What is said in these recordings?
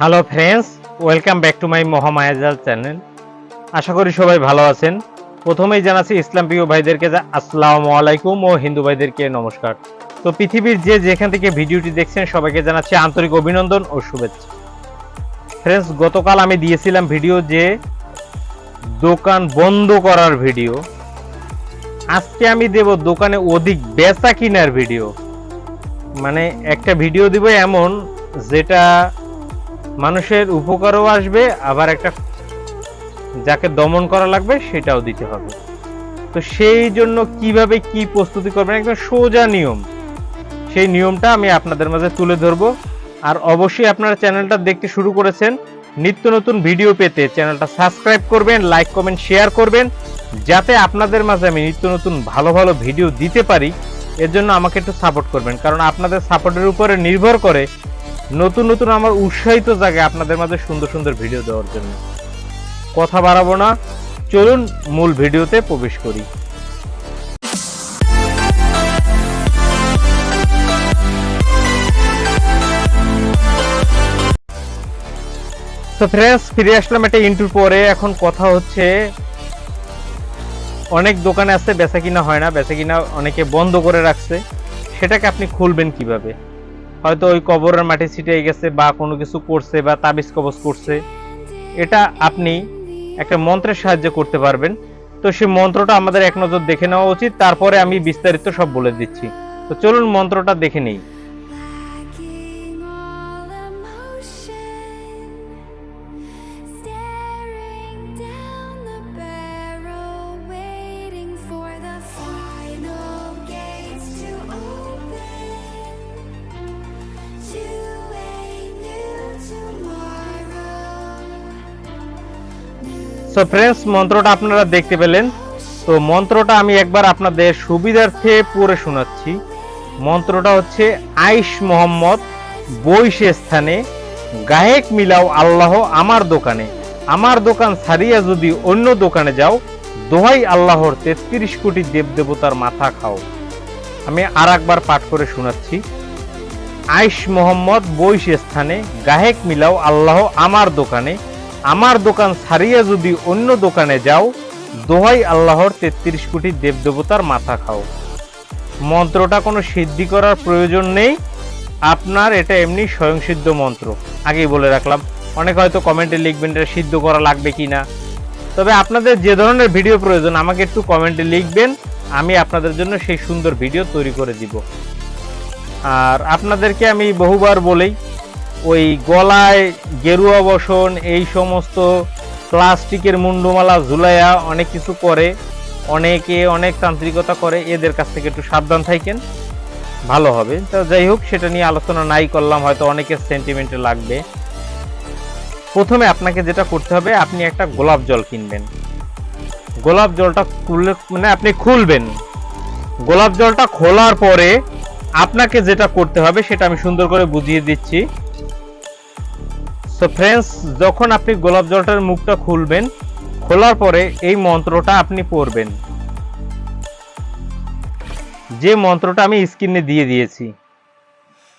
Hello friends welcome back to my Mahamayajal channel আশা করি সবাই ভালো আছেন। প্রথমেই জানাচ্ছি, ইসলাম প্রিয় ভাইদেরকে আসসালামু আলাইকুম ও হিন্দু ভাইদেরকে নমস্কার। তো পৃথিবীর যে যেখান থেকে ভিডিওটি দেখছেন, সবাইকে জানাচ্ছি আন্তরিক অভিনন্দন ও শুভেচ্ছা। ফ্রেন্ডস গতকাল আমি দিয়েছিলাম ভিডিও যে দোকান বন্ধ করার ভিডিও। আজকে আমি দেব দোকানে অধিক বেচা কিনার ভিডিও। মানে একটা ভিডিও দিব এমন যেটা মানুষের উপকারও আসবে, আবার একটা যাকে দমন করা লাগবে সেটাও দিতে হবে। তো সেই জন্য কীভাবে কি প্রস্তুতি করবেন? একদম সোজা নিয়ম। সেই নিয়মটা আমি আপনাদের মাঝে তুলে ধরবো। আর অবশ্যই আপনারা চ্যানেলটা দেখতে শুরু করেছেন, নিত্য নতুন ভিডিও পেতে চ্যানেলটা সাবস্ক্রাইব করবেন, লাইক, কমেন্ট, শেয়ার করবেন, যাতে আপনাদের মাঝে আমি নিত্য নতুন ভালো ভালো ভিডিও দিতে পারি। এর জন্য আমাকে একটু সাপোর্ট করবেন। কারণ আপনাদের সাপোর্টের উপরে নির্ভর করে নতুন নতুন আমার উৎসাহিত জায়গায় আপনাদের মাঝে সুন্দর সুন্দর ভিডিও দেওয়ার জন্য। কথা বাড়াবো না। চলুন মূল ভিডিওতে প্রবেশ করি। তো ফ্রেন্ডস ফিরে আসলাম একটা ইন্টুর পরে। এখন কথা হচ্ছে, অনেক দোকানে আছে, বেচা কিনা হয় না। বেচা কিনা অনেকে বন্ধ করে রাখছে। সেটাকে আপনি খুলবেন কীভাবে? হয়তো ওই কবরের মাটি ছিটে গেছে বা কোনো কিছু করছে বা তাবিজ কবজ করছে। এটা আপনি একটা মন্ত্রের সাহায্যে করতে পারবেন। তো সেই মন্ত্রটা আমাদের এক নজর দেখে নেওয়া উচিত। তারপরে আমি বিস্তারিত সব বলে দিচ্ছি। তো চলুন মন্ত্রটা দেখে নেই। সো ফ্রেন্ডস মন্ত্রটা আপনারা দেখতে পেলেন। তো মন্ত্রটা আমি একবার আপনাদের সুবিধার্থে পড়ে শোনাচ্ছি। মন্ত্রটা হচ্ছে আইস মোহাম্মদ, বৈশে স্থানে, গায়েক মিলাও আল্লাহ আমার দোকানে। আমার দোকান ছাড়িয়া যদি অন্য দোকানে যাও, দোহাই আল্লাহর তেত্রিশ কোটি দেবদেবতার মাথা খাও। আমি আর একবার পাঠ করে শোনাচ্ছি। আইস মোহাম্মদ, বৈশ স্থানে গাহেক মিলাও আল্লাহ আমার দোকানে। আমার দোকান ছাড়িয়া যদি অন্য দোকানে যাও, দোহাই আল্লাহর তেত্রিশ কোটি দেবদেবতার মাথা খাও। মন্ত্রটা কোনো সিদ্ধি করার প্রয়োজন নেই। আপনার এটা এমনি স্বয়ংসিদ্ধ মন্ত্র। আগেই বলে রাখলাম, অনেক হয়তো কমেন্টে লিখবেন এটা সিদ্ধ করা লাগবে কি না। তবে আপনাদের যে ধরনের ভিডিও প্রয়োজন, আমাকে একটু কমেন্টে লিখবেন, আমি আপনাদের জন্য সেই সুন্দর ভিডিও তৈরি করে দিব। আর আপনাদেরকে আমি বহুবার বলেই ওই গলায় গেরুয়া বসন, এই সমস্ত প্লাস্টিকের মুন্ডুমালা ঝুলাইয়া অনেক কিছু করে, অনেকে অনেক তান্ত্রিকতা করে, এদের কাছ থেকে একটু সাবধান থাকেন, ভালো হবে। তো যাই হোক, সেটা নিয়ে আলোচনা নাই করলাম, হয়তো অনেকের সেন্টিমেন্টে লাগবে। প্রথমে আপনাকে যেটা করতে হবে, আপনি একটা গোলাপ জল কিনবেন। গোলাপ জলটা খুললে মানে আপনি খুলবেন। গোলাপ জলটা খোলার পরে আপনাকে যেটা করতে হবে, সেটা আমি সুন্দর করে বুঝিয়ে দিচ্ছি। সো ফ্রেন্ডস যখন আপনি গোলাপ জলটার মুখটা খুলবেন, খোলার পরে এই মন্ত্রটা আপনি পড়বেন। যে মন্ত্রটা আমি স্ক্রিনে দিয়ে দিয়েছি,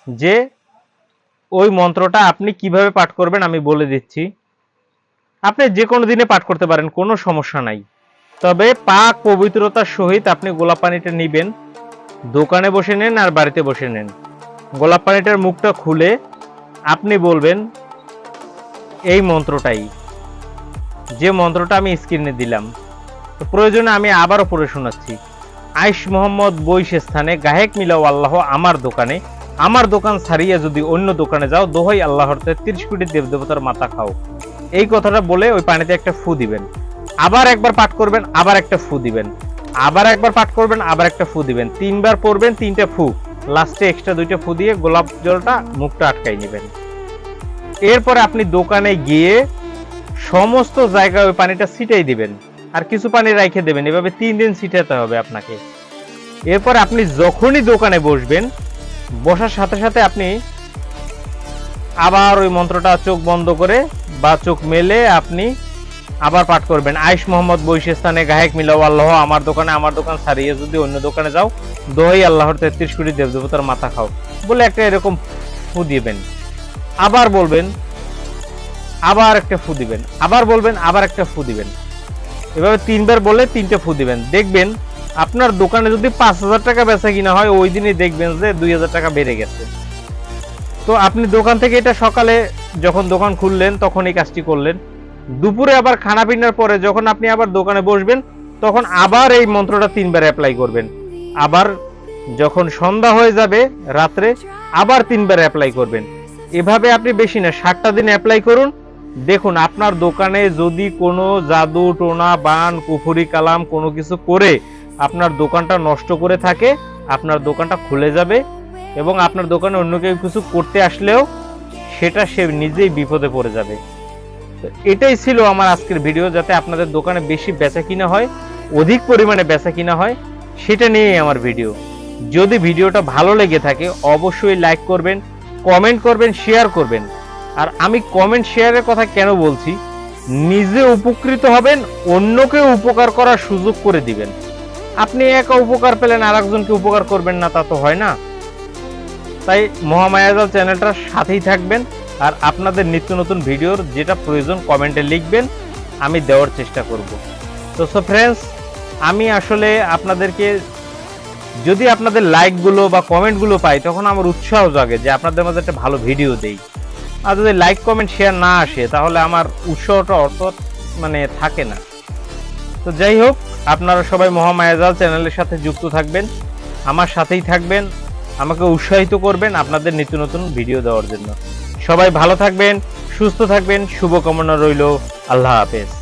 যে ওই মন্ত্রটা আপনি কীভাবে পাঠ করবেন আমি বলে দিচ্ছি। আপনি যে কোনো দিনে পাঠ করতে পারেন, কোনো সমস্যা নাই। তবে পাক পবিত্রতার সহিত আপনি গোলাপ পানিটা নিবেন, দোকানে বসে নেন আর বাড়িতে বসে নেন। গোলাপ পানিটার মুখটা খুলে আপনি বলবেন এই মন্ত্রটাই। যে মন্ত্রটা আমি স্ক্রিনে দিলাম। তো প্রয়োজনে আমি আবারও পড়ে শোনাচ্ছি। আইস মোহাম্মদ বৈশ স্থানে, গাহেক মিলাও আল্লাহ আমার দোকানে। আমার দোকান ছাড়িয়ে যদি অন্য দোকানে যাও, দোহাই আল্লাহর তিরিশ কোটি দেবদেবতার মাথা খাও। এই কথাটা বলে ওই পানিতে একটা ফু দিবেন। আবার একবার পাঠ করবেন, আবার একটা ফু দিবেন। আবার একবার পাঠ করবেন, আবার একটা ফু দিবেন। তিনবার পড়বেন, তিনটা ফু। লাস্টে এক্সট্রা দুইটা ফু দিয়ে গোলাপ জলটা মুখটা আটকাই নেবেন। এরপরে আপনি দোকানে গিয়ে সমস্ত জায়গায় ওই পানিটা ছিটাই দিবেন। আর কিছু পানি রেখে দেবেন। এভাবে তিন দিন ছিটাতে হবে আপনাকে। এরপর আপনি যখনই দোকানে বসবেন, বসার সাথে সাথে আপনি আবার ওই মন্ত্রটা চোখ বন্ধ করে বা চোখ মেলে আপনি আবার পাঠ করবেন। আইস মোহাম্মদ বৈশে স্থানে গায়ক মিলাও আল্লাহ আমার দোকানে আমার দোকান ছাড়িয়ে যদি অন্য দোকানে যাও, দোহাই আল্লাহর তেত্রিশ কোটি দেবদেবতার মাথা খাও বলে একটা এরকম ফু দিবেন। আবার বলবেন, আবার একটা ফু দিবেন, আবার বলবেন, আবার একটা ফু দিবেন। এভাবে তিনবার বলে তিনটে ফু দিবেন। দেখবেন, আপনার দোকানে যদি পাঁচ হাজার টাকা বেচা কিনা হয়, ওই দিনই দেখবেন যে দুই হাজার টাকা বেড়ে গেছে। তো আপনি দোকান থেকে এটা সকালে যখন দোকান খুললেন, তখন এই কাজটি করলেন। দুপুরে আবার খানা পিনার পরে যখন আপনি আবার দোকানে বসবেন, তখন আবার এই মন্ত্রটা তিনবার অ্যাপ্লাই করবেন। আবার যখন সন্ধ্যা হয়ে যাবে রাত্রে, আবার তিনবার অ্যাপ্লাই করবেন। এভাবে আপনি বেশি না ষাটটা দিন অ্যাপ্লাই করুন। দেখুন, আপনার দোকানে যদি কোনো জাদু, টোনা, বান কুফুরি কালাম কোনো কিছু করে আপনার দোকানটা নষ্ট করে থাকে, আপনার দোকানটা খুলে যাবে এবং আপনার দোকানে অন্য কেউ কিছু করতে আসলেও সেটা সে নিজেই বিপদে পড়ে যাবে। এটাই ছিল আমার আজকের ভিডিও যাতে আপনাদের দোকানে বেশি বেচা কিনা হয়, অধিক পরিমাণে বেচা কিনা হয়, সেটা নিয়েই আমার ভিডিও যদি ভিডিওটা ভালো লেগে থাকে, অবশ্যই লাইক করবেন কমেন্ট করবেন শেয়ার করবেন। আর আমি কমেন্ট শেয়ারের কথা কেন বলছি? নিজে উপকৃত হবেন, অন্যকে উপকার করার সুযোগ করে দিবেন। আপনি একা উপকার পেলেন আর একজনকে উপকার করবেন না, তা তো হয় না। তাই মহামায়াজাল চ্যানেলটার সাথেই থাকবেন আর আপনাদের নিত্য নতুন ভিডিওর যেটা প্রয়োজন কমেন্টে লিখবেন, আমি দেওয়ার চেষ্টা করব। তো সো ফ্রেন্ডস আমি আসলে আপনাদেরকে যদি আপনাদের লাইকগুলো বা কমেন্টগুলো পাই, তখন আমার উৎসাহ জাগে যে আপনাদের মধ্যে একটা ভালো ভিডিও দেই। আর যদি লাইক কমেন্ট শেয়ার না আসে, তাহলে আমার উৎসাহটা অত মানে থাকে না। তো যাই হোক, আপনারা সবাই মহামায়াজাল চ্যানেলের সাথে যুক্ত থাকবেন, আমার সাথেই থাকবেন, আমাকে উৎসাহিত করবেন আপনাদের নিত্য নতুন ভিডিও দেওয়ার জন্য। সবাই ভালো থাকবেন, সুস্থ থাকবেন, শুভকামনা রইল, আল্লাহ হাফেজ।